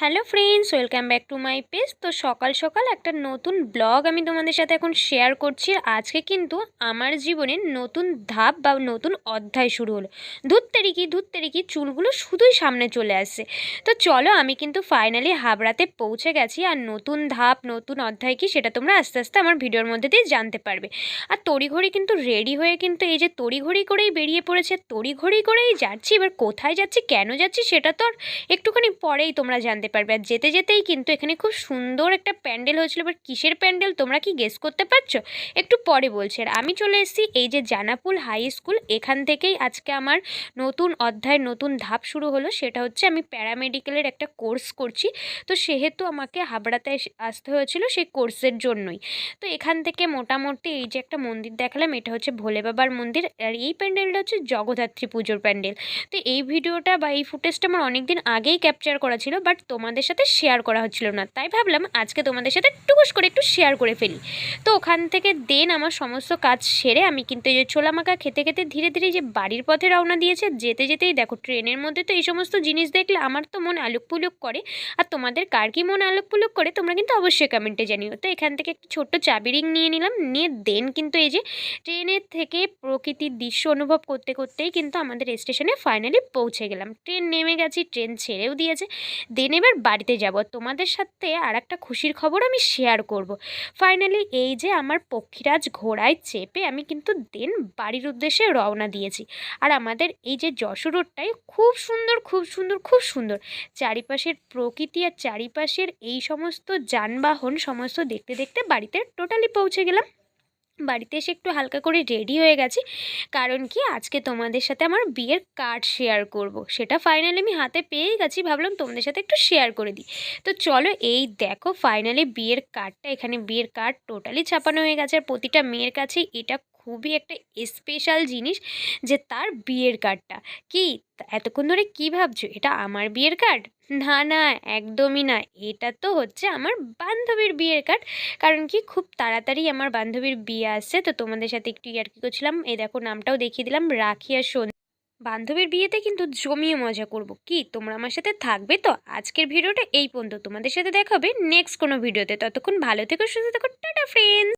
Hello friends, welcome back to my page. তো সকাল সকাল একটা নতুন ব্লগ আমি তোমাদের সাথে এখন শেয়ার করছি। আজকে কিন্তু আমার জীবনের নতুন ধাপ বা নতুন অধ্যায় শুরু হলো। ধূর তেরিকি ধূর তেরিকি, চুলগুলো শুধুই সামনে চলে আসছে। তো চলো আমি কিন্তু ফাইনালি হাবড়াতে পৌঁছে গেছি আর নতুন ধাপ, নতুন অধ্যায় কি সেটা তোমরা আস্তে আস্তে আমার ভিডিওর মধ্যে দিয়ে জানতে পারবে। আর তড়িঘড়ি কিন্তু রেডি হয়ে কিন্তু এই যে তড়িঘড়ি করেই বেরিয়ে পড়েছে, তড়িঘড়ি করেই যাচ্ছি, এবার কোথায় যাচ্ছি, কেন যাচ্ছি সেটা তো আর একটুখানি পরেই তোমরা জানতে পারবে। আর যেতে যেতেই কিন্তু এখানে খুব সুন্দর একটা প্যান্ডেল হয়েছিল এবার কিসের প্যান্ডেল তোমরা কি গেস করতে পারছ? একটু পরে বলছি। আর আমি চলে এসেছি এই যে জানাপুল হাই স্কুল এখান থেকেই আজকে আমার নতুন অধ্যায়, নতুন ধাপ শুরু হলো। সেটা হচ্ছে আমি প্যারামেডিক্যালের একটা কোর্স করছি। তো সেহেতু আমাকে হাবড়াতে আসতে হয়েছিল সেই কোর্সের জন্যই। তো এখান থেকে মোটামুটি এই যে একটা মন্দির দেখালাম, এটা হচ্ছে ভোলে বাবার মন্দির। আর এই প্যান্ডেলটা হচ্ছে জগদ্ধাত্রী পুজোর প্যান্ডেল। তো এই ভিডিওটা বা এই ফুটেজটা আমার অনেক দিন আগেই ক্যাপচার করা ছিল বাট তোমাদের সাথে শেয়ার করা হচ্ছিল না। তাই ভাবলাম আজকে তোমাদের সাথে টুকুস করে একটু শেয়ার করে ফেলি। তো ওখান থেকে দেন আমার সমস্ত কাজ সেরে আমি কিন্তু এই যে ছোলা মাখা খেতে খেতে ধীরে ধীরে যে বাড়ির পথে রওনা দিয়েছে, যেতে যেতেই দেখো ট্রেনের মধ্যে তো এই সমস্ত জিনিস দেখলে আমার তো মন আলুক পুলুক করে। আর তোমাদের কার কি মন আলুক পুলুক করে তোমরা কিন্তু অবশ্যই কমেন্টে জানিও। তো এখান থেকে একটি ছোট্ট চাবি রিং নিয়ে নিলাম, নিয়ে দেন কিন্তু এই যে ট্রেনের থেকে প্রকৃতির দৃশ্য অনুভব করতে করতেই কিন্তু আমাদের স্টেশনে ফাইনালি পৌঁছে গেলাম। ট্রেন নেমে গেছি, ট্রেন ছেড়েও দিয়েছে। দেন এবার বাড়িতে যাব। তোমাদের সাথে আর একটা খুশির খবর আমি শেয়ার করব। ফাইনালি এই যে আমার পক্ষীরাজ ঘোড়ায় চেপে আমি কিন্তু দেন বাড়ির উদ্দেশ্যে রওনা দিয়েছি। আর আমাদের এই যে যশোর রোডটাই খুব সুন্দর খুব সুন্দর খুব সুন্দর। চারিপাশের প্রকৃতি আর চারিপাশের এই সমস্ত যানবাহন, সমস্ত দেখতে দেখতে বাড়িতে টোটালি পৌঁছে গেলাম। বাড়িতে এসে একটু হালকা করে রেডি হয়ে গেছি। কারণ কি? আজকে তোমাদের সাথে আমার বিয়ের কার্ড শেয়ার করব। সেটা ফাইনালি আমি হাতে পেয়ে গেছি। ভাবলাম তোমাদের সাথে একটু শেয়ার করে দিই। তো চলো এই দেখো ফাইনালি বিয়ের কার্ডটা এখানে। বিয়ের কার্ড টোটালি ছাপানো হয়ে গেছে। আর প্রতিটা মেয়ের কাছে এটা খুবই একটা স্পেশাল জিনিস যে তার বিয়ের কার্ডটা কি? এতক্ষণ ধরে কী ভাবছ? এটা আমার বিয়ের কার্ড না না, একদমই না। এটা তো হচ্ছে আমার বান্ধবীর বিয়ের কার্ড কারণ কি? খুব তাড়াতাড়ি আমার বান্ধবীর বিয়ে আসছে। তো তোমাদের সাথে একটু ইয়ার্কি করছিলাম। এই দেখো, নামটাও দেখিয়ে দিলাম। রাখি আর সোন, বান্ধবীর বিয়েতে কিন্তু জমিয়ে মজা করব। কি? তোমরা আমার সাথে থাকবে তো? আজকের ভিডিওটা এই পর্যন্ত। তোমাদের সাথে দেখাবে নেক্সট কোনো ভিডিওতে। ততক্ষণ ভালো থেকো, সুস্থ থেকো। Tata friends